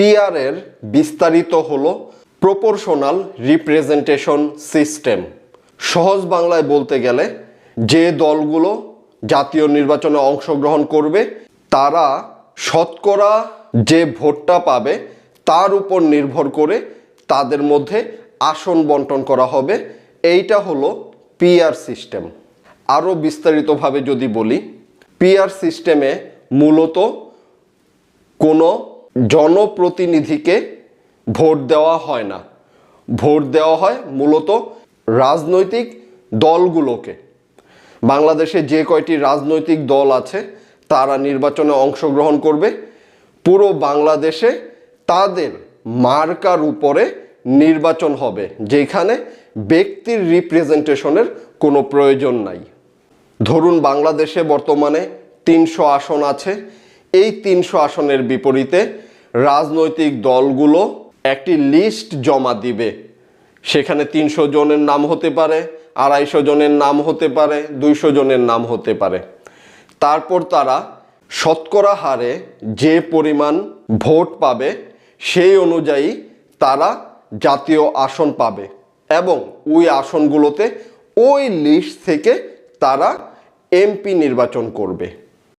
PR এর বিস্তারিত হল প্রপোর্শনাল রিপ্রেজেন্টেশন সিস্টেম সহজ বাংলায় বলতে গেলে, যে দলগুলো জাতীয় নির্বাচনে অংশগ্রহণ করবে, তারা শতকরা যে ভোটটা পাবে, তার উপর নির্ভর করে তাদের মধ্যে আসন বন্টন করা হবে। এইটা হলো পিআর সিস্টেম আরও বিস্তারিতভাবে যদি বলি পিআর সিস্টেমে মূলত কোনো জনপ্রতিনিধিকে ভোট দেওয়া হয় না। ভোট দেওয়া হয় মূলত রাজনৈতিক দলগুলোকে। বাংলাদেশে যে কয়টি রাজনৈতিক দল আছে, তারা নির্বাচনে অংশগ্রহণ করবে। পুরো বাংলাদেশে তাদের মার্কার উপরে নির্বাচন হবে, যেখানে ব্যক্তির রিপ্রেজেন্টেশনের কোনো প্রয়োজন নাই। ধরুন বাংলাদেশে বর্তমানে তিনশো আসন আছে। এই তিনশো আসনের বিপরীতে রাজনৈতিক দলগুলো একটি লিস্ট জমা দিবে। সেখানে তিনশো জনের নাম হতে পারে, আড়াইশো জনের নাম হতে পারে, দুইশো জনের নাম হতে পারে। তারপর তারা শতকরা হারে যে পরিমাণ ভোট পাবে, সেই অনুযায়ী তারা জাতীয় আসন পাবে এবং ওই আসনগুলোতে ওই লিস্ট থেকে তারা এমপি নির্বাচন করবে।